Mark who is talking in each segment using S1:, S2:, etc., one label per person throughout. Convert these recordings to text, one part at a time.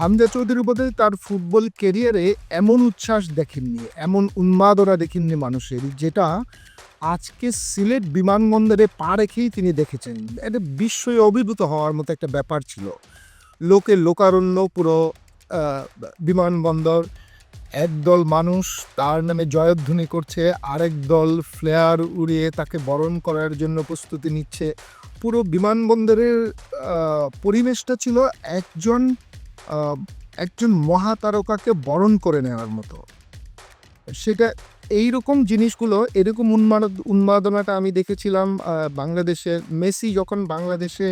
S1: হামজা চৌধুরী বোধহয় তার ফুটবল কেরিয়ারে এমন উচ্ছ্বাস দেখেননি, এমন উন্মাদনা দেখেননি মানুষের, যেটা আজকে সিলেট বিমানবন্দরে পা রেখেই তিনি দেখেছেন। এটা বিস্ময়ে অভিভূত হওয়ার মতো একটা ব্যাপার ছিল। লোকে লোকারণ্য, পুরো বিমানবন্দর একদল মানুষ তার নামে জয়ধ্বনি করছে, আরেক দল ফ্লেয়ার উড়িয়ে তাকে বরণ করার জন্য প্রস্তুতি নিচ্ছে। পুরো বিমানবন্দরের পরিবেশটা ছিল একজন একজন মহাতারকাকে বরণ করে নেওয়ার মতো। সেটা এই রকম জিনিসগুলো, এরকম উন্মাদ, উন্মাদনাটা আমি দেখেছিলাম বাংলাদেশে। মেসি যখন বাংলাদেশে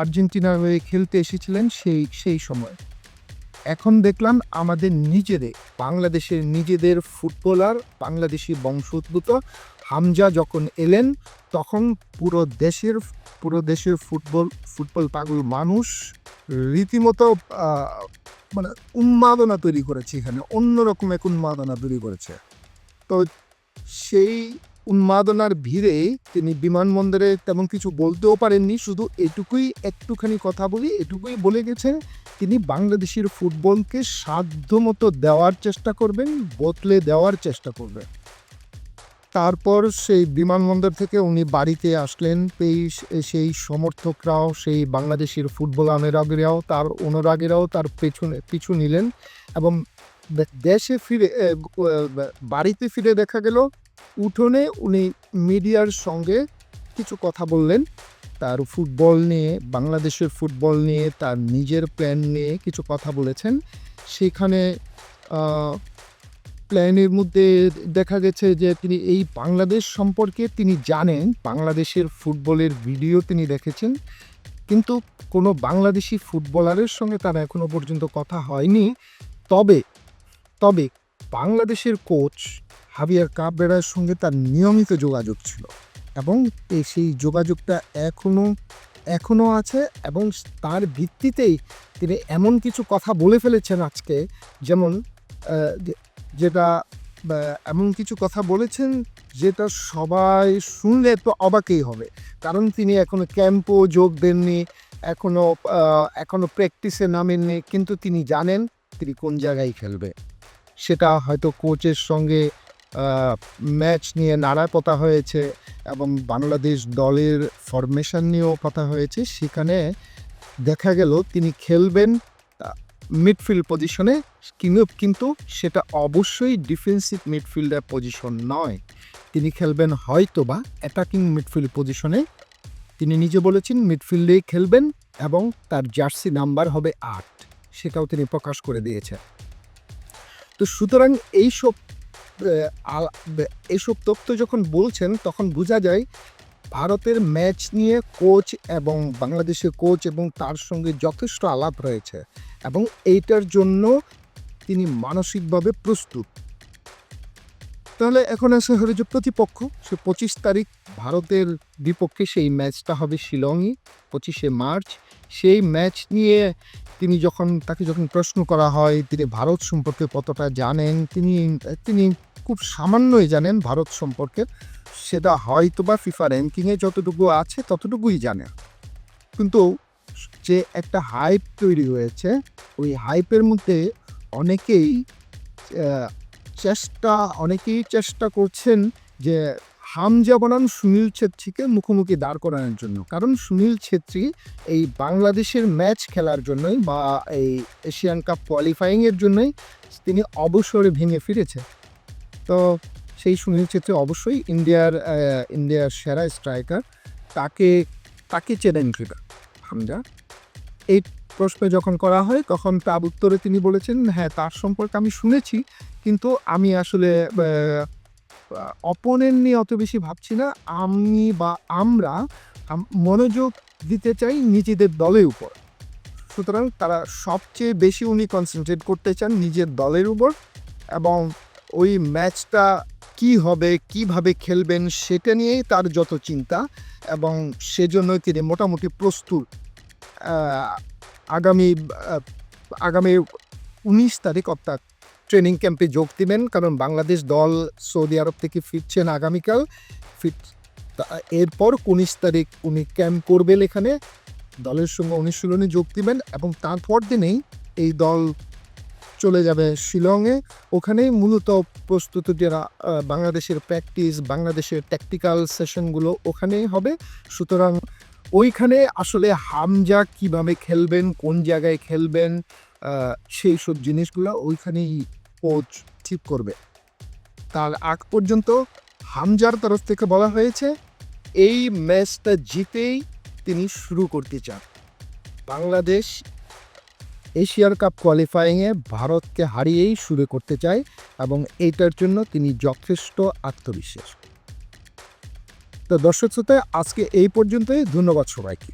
S1: আর্জেন্টিনার হয়ে খেলতে এসেছিলেন সেই সেই সময়। এখন দেখলাম আমাদের নিজেদের, বাংলাদেশের নিজেদের ফুটবলার, বাংলাদেশি বংশোদ্ভূত হামজা যখন এলেন, তখন পুরো দেশের পুরো দেশের ফুটবল ফুটবল পাগল মানুষ রীতিমতো মানে উন্মাদনা তৈরি করেছে এখানে অন্যরকম এক উন্মাদনা তৈরি করেছে। তো সেই উন্মাদনার ভিড়ে তিনি বিমানবন্দরে তেমন কিছু বলতেও পারেননি, শুধু এটুকুই, একটুখানি কথা বলি, এটুকুই বলে গেছেন, তিনি বাংলাদেশের ফুটবলকে সাধ্যমতো দেওয়ার চেষ্টা করবেন, বদলে দেওয়ার চেষ্টা করবেন। তারপর সেই বিমানবন্দর থেকে উনি বাড়িতে আসলেন। এই সেই সমর্থকরাও, সেই বাংলাদেশের ফুটবল অনুরাগীরাও, তার অনুরাগীরাও তার পেছনে পিছু নিলেন এবং দেশে ফিরে বাড়িতে ফিরে দেখা গেল। উঠোনে উনি মিডিয়ার সঙ্গে কিছু কথা বললেন। তার ফুটবল নিয়ে, বাংলাদেশের ফুটবল নিয়ে, তার নিজের প্ল্যান নিয়ে কিছু কথা বলেছেন। সেখানে প্ল্যানের মধ্যে দেখা গেছে যে তিনি এই বাংলাদেশ সম্পর্কে তিনি জানেন, বাংলাদেশের ফুটবলের ভিডিও তিনি দেখেছেন, কিন্তু কোনো বাংলাদেশি ফুটবলারের সঙ্গে তার এখনও পর্যন্ত কথা হয়নি। তবে তবে বাংলাদেশের কোচ হাবিয়ার কাবরেরার সঙ্গে তার নিয়মিত যোগাযোগ ছিল এবং সেই যোগাযোগটা এখনও এখনও আছে এবং তার ভিত্তিতেই তিনি এমন কিছু কথা বলে ফেলেছেন আজকে, যেমন যেটা এমন কিছু কথা বলেছেন যেটা সবাই শুনলে তো অবাকেই হবে। কারণ তিনি এখনও ক্যাম্পও যোগ দেননি, এখনও এখনও প্র্যাকটিসে নামেননি, কিন্তু তিনি জানেন তিনি কোন জায়গায় খেলবে। সেটা হয়তো কোচের সঙ্গে ম্যাচ নিয়ে নাড়া কথা হয়েছে এবং বাংলাদেশ দলের ফরমেশন নিয়েও কথা হয়েছে। সেখানে দেখা গেল তিনি খেলবেন মিডফিল্ড পজিশনে কিন্তু কিন্তু সেটা অবশ্যই ডিফেন্সিভ মিডফিল্ডার পজিশন নয়। তিনি খেলবেন হয়তো বা অ্যাটাকিং মিডফিল্ড পজিশনে তিনি নিজে বলেছেন মিডফিল্ডেই খেলবেন এবং তার জার্সি নাম্বার হবে আট। সেটাও তিনি প্রকাশ করে দিয়েছেন। তো সুতরাং এইসব এইসব তথ্য যখন বলছেন, তখন বোঝা যায় ভারতের ম্যাচ নিয়ে কোচ এবং বাংলাদেশের কোচ এবং তার সঙ্গে যথেষ্ট আলাপ রয়েছে এবং এইটার জন্য তিনি মানসিকভাবে প্রস্তুত। তাহলে এখন আসে হলো যে প্রতিপক্ষ, সে পঁচিশ তারিখ ভারতের বিপক্ষে সেই ম্যাচটা হবে শিলংয়ে পঁচিশে মার্চ। সেই ম্যাচ নিয়ে তিনি যখন, তাকে যখন প্রশ্ন করা হয়, তিনি ভারত সম্পর্কে কতটা জানেন, তিনি তিনি খুব সামান্যই জানেন ভারত সম্পর্কে। সেটা হয়তো বা ফিফা র্যাঙ্কিংয়ে যতটুকু আছে ততটুকুই জানে কিন্তু যে একটা হাইপ তৈরি হয়েছে, ওই হাইপের মধ্যে অনেকেই চেষ্টা অনেকেই চেষ্টা করছেন যে হামজা বনাম সুনীল ছেত্রীকে মুখোমুখি দাঁড় করানোর জন্য। কারণ সুনীল ছেত্রী এই বাংলাদেশের ম্যাচ খেলার জন্যই বা এই এশিয়ান কাপ কোয়ালিফাইংয়ের জন্যই তিনি অবসরে ভেঙে ফিরেছে। তো সেই সুনীল ছেত্রী অবশ্যই ইন্ডিয়ার ইন্ডিয়ার সেরা স্ট্রাইকার তাকে তাকে চেনেন দেবে হামজা? এই প্রশ্ন যখন করা হয়, তখন তার উত্তরে তিনি বলেছেন হ্যাঁ তার সম্পর্কে আমি শুনেছি, কিন্তু আমি আসলে অপোনেন্ট নিয়ে অত বেশি ভাবছি না। আমি বা আমরা মনোযোগ দিতে চাই নিজেদের দলের উপর। সুতরাং তারা সবচেয়ে বেশি উনি কনসেন্ট্রেট করতে চান নিজের দলের উপর এবং ওই ম্যাচটা কি হবে, কীভাবে খেলবেন সেটা নিয়েই তার যত চিন্তা এবং সেজন্য তিনি মোটামুটি প্রস্তুত। আগামী আগামী উনিশ তারিখ অর্থাৎ ট্রেনিং ক্যাম্পে যোগ দিবেন, কারণ বাংলাদেশ দল সৌদি আরব থেকে ফিরছেন আগামীকাল। ফিট এরপর উনিশ তারিখ উনি ক্যাম্প করবেন এখানে। দলের সঙ্গে অনুশীলনে যোগ দিবেন এবং তারপর দিনেই এই দল চলে যাবে শিলংয়ে। ওখানেই মূলত প্রস্তুত যারা বাংলাদেশের প্র্যাকটিস বাংলাদেশের ট্যাকটিক্যাল সেশনগুলো ওখানেই হবে। সুতরাং ওইখানে আসলে হামজা কীভাবে খেলবেন, কোন জায়গায় খেলবেন সেই সব জিনিসগুলো ওইখানেই কোচ ঠিক করবে। তার আগ পর্যন্ত হামজার তরফ থেকে বলা হয়েছে, এই ম্যাচটা জিতেই তিনি শুরু করতে চান। বাংলাদেশ এশিয়ার কাপ কোয়ালিফাইংয়ে ভারতকে হারিয়েই শুরু করতে চায় এবং এইটার জন্য তিনি যথেষ্ট আত্মবিশ্বাস। তো দর্শক শ্রোতা, আজকে এই পর্যন্তই। ধন্যবাদ সবাইকে।